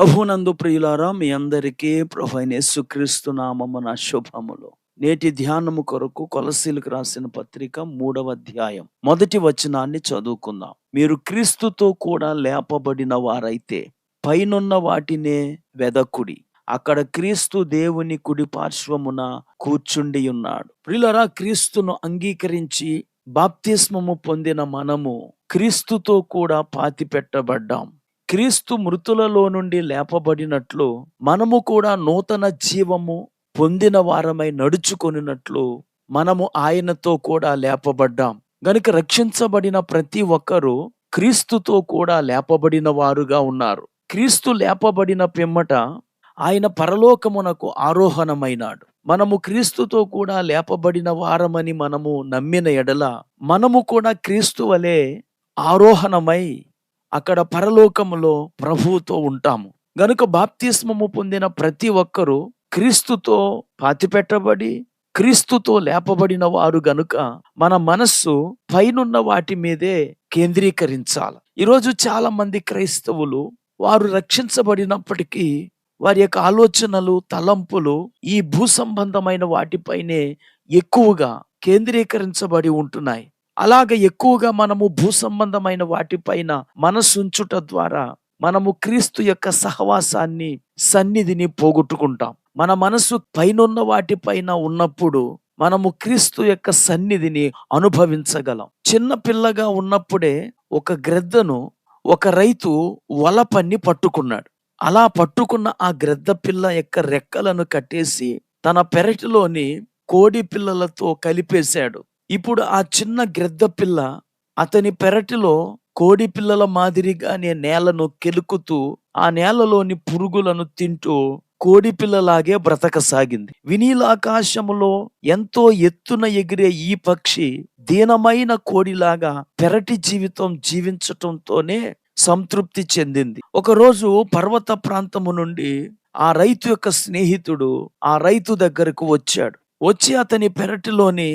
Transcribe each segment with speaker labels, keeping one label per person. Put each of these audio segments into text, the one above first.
Speaker 1: ప్రభునందు ప్రియులారా మీ అందరికీ ప్రభు అయిన యేసుక్రీస్తు నామమున శుభములు. నేటి ధ్యానము కొరకు కొలసీలకు రాసిన పత్రిక మూడవ అధ్యాయం. మొదటి వచనాన్ని చదువుకుందాం. మీరు క్రీస్తుతో కూడా లేపబడిన వారైతే పైనున్న వాటినే వెదకుడి. అక్కడ క్రీస్తు దేవుని కుడి పార్శ్వమున కూర్చుండి ఉన్నాడు. ప్రియులరా క్రీస్తును అంగీకరించి బాప్తిస్మము పొందిన మనము క్రీస్తుతో కూడా పాతి పెట్టబడ్డాం క్రీస్తు మృతులలో నుండి లేపబడినట్లు మనము కూడా నూతన జీవము పొందిన వారమై నడుచుకొనినట్లు మనము ఆయనతో కూడా లేపబడ్డాం. గనుక రక్షించబడిన ప్రతి ఒక్కరూ క్రీస్తుతో కూడా లేపబడిన వారుగా ఉన్నారు. క్రీస్తు లేపబడిన పిమ్మట ఆయన పరలోకమునకు ఆరోహణమైనాడు. మనము క్రీస్తుతో కూడా లేపబడిన వారమని మనము నమ్మిన ఎడల మనము కూడా క్రీస్తు వలె ఆరోహణమై అక్కడ పరలోకములో ప్రభువుతో ఉంటాము. గనుక బాప్తిస్మము పొందిన ప్రతి ఒక్కరూ క్రీస్తుతో పాతిపెట్టబడి క్రీస్తుతో లేపబడిన వారు గనుక మన మనస్సు పైనున్న వాటి మీదే కేంద్రీకరించాలి. ఈరోజు చాలా మంది క్రైస్తవులు వారు రక్షించబడినప్పటికీ వారి యొక్క ఆలోచనలు తలంపులు ఈ భూ సంబంధమైన వాటిపైనే ఎక్కువగా కేంద్రీకరించబడి ఉంటున్నాయి. అలాగ ఎక్కువగా మనము భూ సంబంధమైన వాటిపైన మనసుంచుట ద్వారా మనము క్రీస్తు యొక్క సహవాసాన్ని సన్నిధిని పోగొట్టుకుంటాం. మన మనసు పైనున్న వాటిపైన ఉన్నప్పుడు మనము క్రీస్తు యొక్క సన్నిధిని అనుభవించగలం. చిన్న పిల్లగా ఉన్నప్పుడే ఒక గ్రద్దను ఒక రైతు వల పన్ని పట్టుకున్నాడు. అలా పట్టుకున్న ఆ గ్రద్ద పిల్ల యొక్క రెక్కలను కట్టేసి తన పెరటిలోని కోడి పిల్లలతో కలిపేశాడు. ఇప్పుడు ఆ చిన్న గ్రద్ద పిల్ల అతని పెరటిలో కోడి పిల్లల మాదిరిగానే నేలను కెలుకుతూ ఆ నేలలోని పురుగులను తింటూ కోడి పిల్లలాగే బ్రతకసాగింది. వినీలాకాశములో ఎంతో ఎత్తున ఎగిరే ఈ పక్షి దీనమైన కోడిలాగా పెరటి జీవితం జీవించటంతోనే సంతృప్తి చెందింది. ఒకరోజు పర్వత ప్రాంతము నుండి ఆ రైతు యొక్క స్నేహితుడు ఆ రైతు దగ్గరకు వచ్చాడు. వచ్చి అతని పెరటిలోని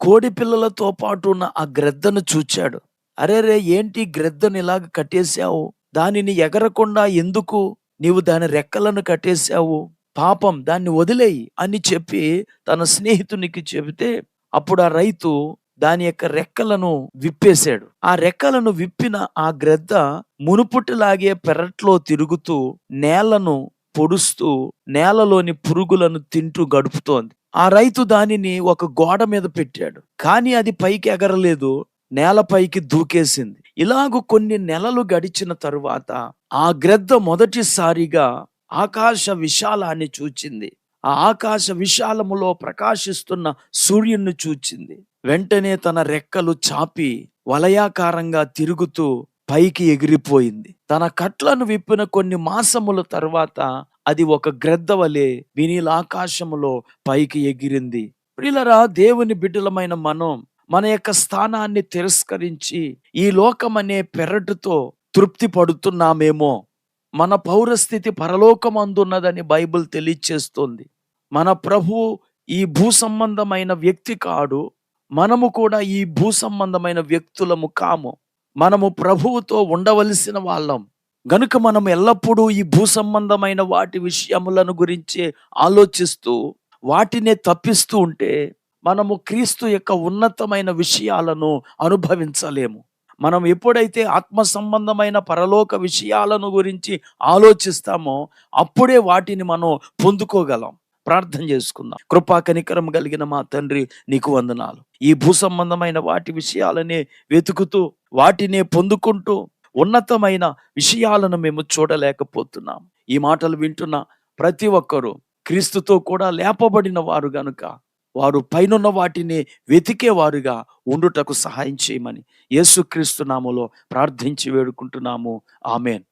Speaker 1: కోడి పిల్లలతో పాటు ఉన్న ఆ గ్రద్దను చూచాడు. అరేరే ఏంటి గ్రద్దను ఇలాగ కట్టేశావు? దానిని ఎగరకుండా ఎందుకు? నీవు దాని రెక్కలను కట్టేశావు. పాపం దాన్ని వదిలేయి అని చెప్పి తన స్నేహితునికి చెబితే అప్పుడు ఆ రైతు దాని యొక్క రెక్కలను విప్పేశాడు. ఆ రెక్కలను విప్పిన ఆ గ్రద్ద మునుపుటిలాగే పెరట్లో తిరుగుతూ నేలను పొడుస్తూ నేలలోని పురుగులను తింటూ గడుపుతోంది. ఆ రైతు దానిని ఒక గోడ మీద పెట్టాడు. కానీ అది పైకి ఎగరలేదు. నేలపైకి దూకేసింది. ఇలాగ కొన్ని నెలలు గడిచిన తరువాత ఆ గ్రద్ద మొదటిసారిగా ఆకాశ విశాలాన్ని చూచింది. ఆ ఆకాశ విశాలములో ప్రకాశిస్తున్న సూర్యుని చూచింది. వెంటనే తన రెక్కలు చాపి వలయాకారంగా తిరుగుతూ పైకి ఎగిరిపోయింది. తన కట్లను విప్పిన కొన్ని మాసముల తర్వాత అది ఒక గ్రద్ద వలె వినీలాకాశములో పైకి ఎగిరింది. ప్రియులరా దేవుని బిడ్డలమైన మనం మన యొక్క స్థానాన్ని తిరస్కరించి ఈ లోకం అనే పెరటుతో తృప్తి పడుతున్నామేమో. మన పౌరస్థితి పరలోకమందున్నదని బైబిల్ తెలియచేస్తుంది. మన ప్రభు ఈ భూ సంబంధమైన వ్యక్తి కాడు. మనము కూడా ఈ భూ సంబంధమైన వ్యక్తులము కాము. మనము ప్రభువుతో ఉండవలసిన వాళ్ళం. గనుక మనం ఎల్లప్పుడూ ఈ భూ సంబంధమైన వాటి విషయములను గురించి ఆలోచిస్తూ వాటినే తప్పిస్తూ ఉంటే మనము క్రీస్తు యొక్క ఉన్నతమైన విషయాలను అనుభవించలేము. మనం ఎప్పుడైతే ఆత్మ సంబంధమైన పరలోక విషయాలను గురించి ఆలోచిస్తామో అప్పుడే వాటిని మనం పొందుకోగలం. ప్రార్థన చేసుకుందాం. కృపా కనికరం కలిగిన మా తండ్రి నీకు వందనాలు. ఈ భూ సంబంధమైన వాటి విషయాలనే వెతుకుతూ వాటినే పొందుకుంటూ ఉన్నతమైన విషయాలను మేము చూడలేకపోతున్నాం. ఈ మాటలు వింటున్న ప్రతి ఒక్కరూ క్రీస్తుతో కూడా లేపబడిన వారు గనుక వారు పైనున్న వాటిని వెతికేవారుగా ఉండుటకు సహాయం చేయమని యేసుక్రీస్తు నామలో ప్రార్థించి వేడుకుంటున్నాము. ఆమెన్.